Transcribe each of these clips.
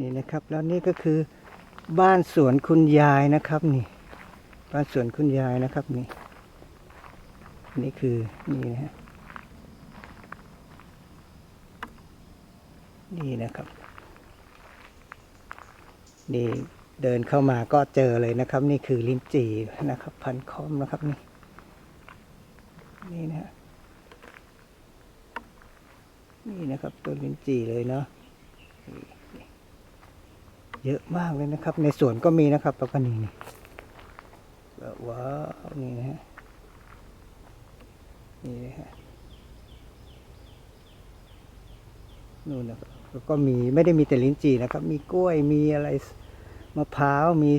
นี่นะครับ แล้วนี่ก็คือบ้านสวนคุณยายนะครับนี่ บ้านสวนคุณยายนะครับนี่ นี่คือนี่นะฮะนี่นะครับ นี่เดินเข้ามาก็เจอเลยนะครับ นี่คือลิ้นจี่นะครับ พันคอมนะครับนี่ นี่นะฮะนี่นะครับต้นลิ้นจี่เลยเนาะ เยอะมากเลยนะครับ ในสวนก็มีนะครับแล้วก็นี่นี่แบบว้าวนี่นะฮะนี่นะฮะนู่นนะครับแล้วก็มีไม่ได้มีแต่ลิ้นจี่นะครับ มีกล้วยมีอะไรมะพร้าวมี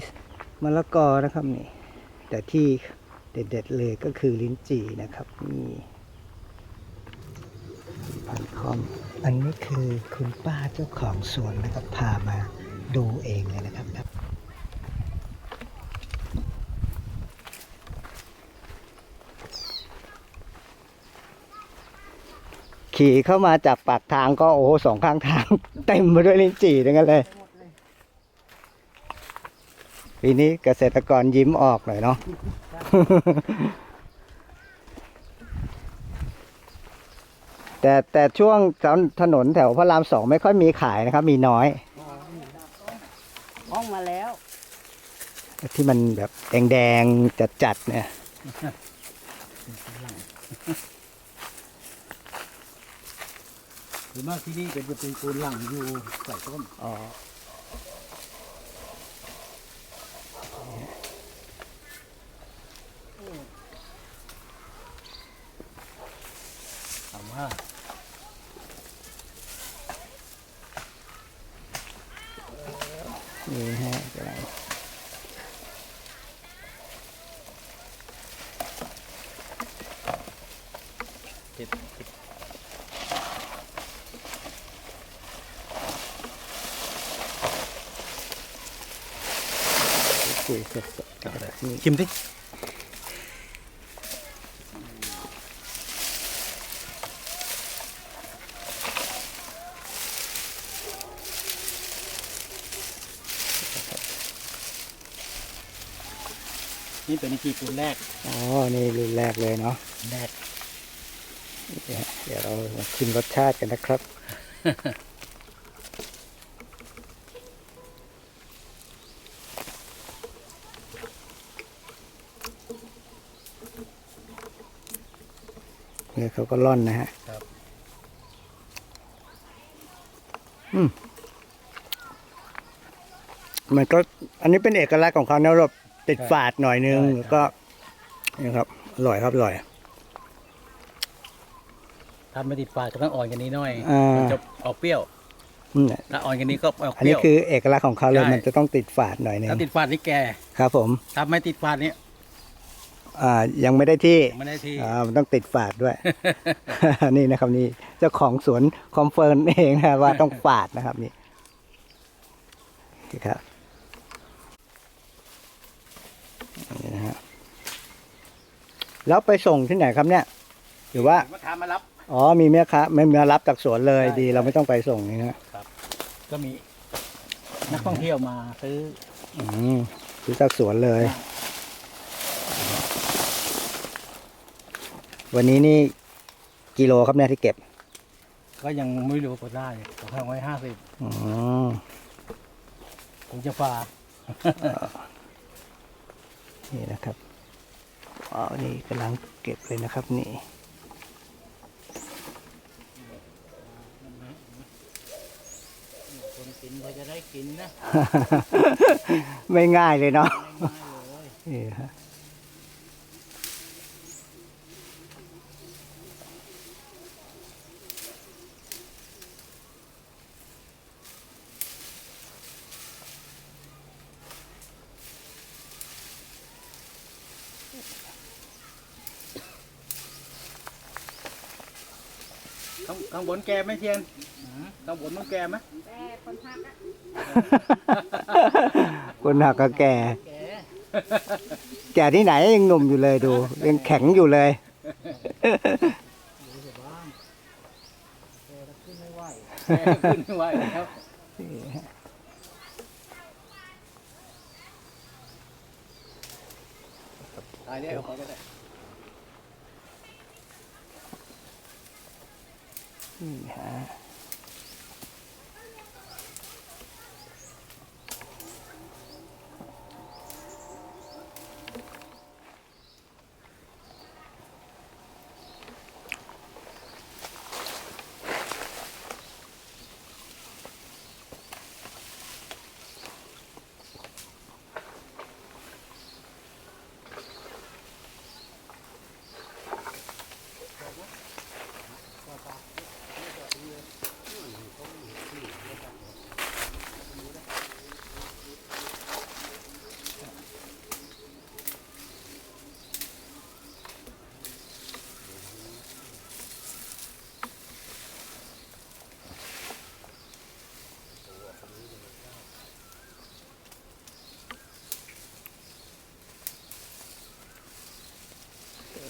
มะละกอนะครับนี่ แต่ที่เด็ดๆเลยก็คือลิ้นจี่นะครับนี่พันคอมอันนี้คือคุณป้าเจ้าของสวนนะครับพามา ดูเองเลยนะครับครับขี่เข้ามาจากปากทางก็โอ้โหสองข้างทางเต็มไปด้วยลิ้นจี่ทั้งนั้นเลยปีนี้เกษตรกรยิ้มออกหน่อยเนาะแต่แต่ช่วงถนนแถวพระรามสองไม่ค่อยมีขายนะครับ มีน้อย ห้องมาแล้ว ที่มันแบบแดงๆจัดๆเนี่ยหรือว่าที่นี่เป็นจะเป็นปูนหลังอยู่ใส่ต้นอ๋อ ถามว่า นี่ฮะกำลัง ติดติดคุยสดๆกันแบบนี้ชิมสินี่เป็นจีปูนแรก อ๋อ นี่รุ่นแรกเลยเนาะแรกนี่ฮะ เดี๋ยวเรามาชิมรสชาติกันนะครับ เนี่ยเขาก็ร่อนนะฮะครับอืมมันก็อันนี้เป็นเอกลักษณ์ของเขานะแบบติดฝาดหน่อยนึงแล้วก็นี่ครับอร่อยครับอร่อย ถ้าไม่ติดฝาดก็ต้องอ่อนกันนี้หน่อยอ่ามันจะออกเปรี้ยว อืมถ้าอ่อนกันนี้ก็ออกอันเปรี้นี้ยว คือเอกลักษณ์ของเขาเลยใช่ มันจะต้องติดฝาดหน่อยนึงถ้าติดฝาดนี่แก่ครับผมถ้าไม่ติดฝาดนี่อ่ายังไม่ได้ที่ไม่ได้ที่อ่ามันต้องติดฝาดด้วย นี่นะครับนี่เจ้าของสวนคอมเฟิร์นเองนะว่าต้องฝาดนะครับนี่นี่ครับนี่นะฮะแล้วไปส่งที่ไหนครับเนี่ย หรือว่า มาทามารับ อ๋อมีแม่ค้าไม่มารับจากสวนเลยใช่ดี เราไม่ต้องไปส่งนี่นะก็มีนักท่องเที่ยวมาซื้อ อืมซื้อจากสวนเลยวันนี้นี่กิโลครับเนี่ยที่เก็บก็ยังไม่รู้ก็ได้สองพันร้อยห้าสิบอ๋อผมจะฝ่านี่นะครับอ๋อนี่กำลังเก็บเลยนะครับ นี่ คนกินก็จะได้กินนะ ไม่ง่ายเลยเนาะง่ายๆเลย ข้างข้างบนแกไหมเทียนข้างบนมึงแกไหมแต่คนพักอะคนหักก็แกแกที่ไหนยังหนุ่มอยู่เลยดู ยังแข็งอยู่เลยไม่อันนี้เขอได้ นี่ฮะ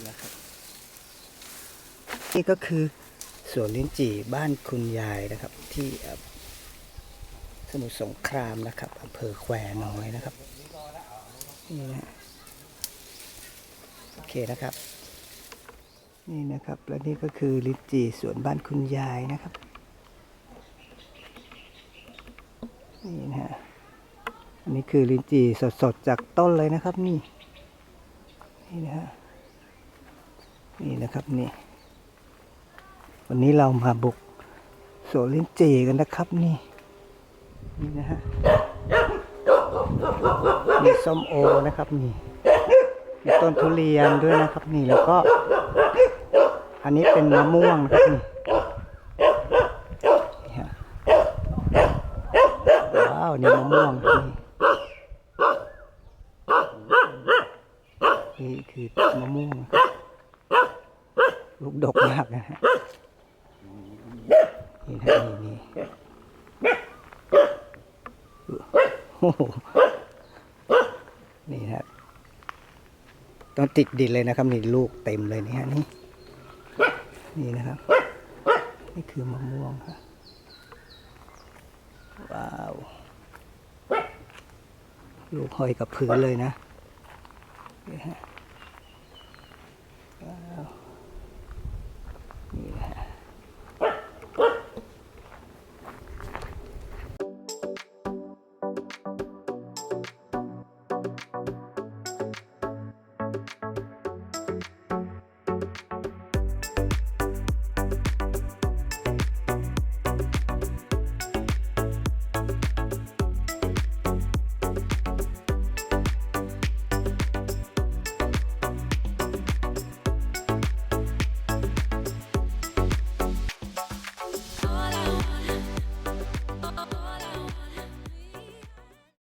นะครับ นี่ก็คือสวนลิ้นจี่บ้านคุณยายนะครับ ที่สมุทรสงครามนะครับอำเภอแควน้อยนะครับนี่นะโอเคนะครับ นี่นะครับและนี่ก็คือลิ้นจี่สวนบ้านคุณยายนะครับนี่นะฮะอันนี้คือลิ้นจี่สดๆจากต้นเลยนะครับนี่นี่นะฮะนี่นะครับนี่ วันนี้เรามาบุกสวนลิ้นจี่กันนะครับนี่นี่นะฮะมีส้มโอนะครับนี่มีต้นทุเรียนด้วยนะครับ นี่แล้วก็ อันนี้เป็นมะม่วงนะครับนี่นี่ฮะว้าวนี่มะม่วงนี่นี่คือมะม่วงลูกดกมากนะฮะนี่นะนี่นี่โอ้โห นี่ฮะต้องติดดินเลยนะครับนี่ลูกเต็มเลยนี่ฮะนี่นี่นะครับ นี่คือมะม่วงครับว้าว ลูกห้อยกับพื้นเลยนะนี่ฮะ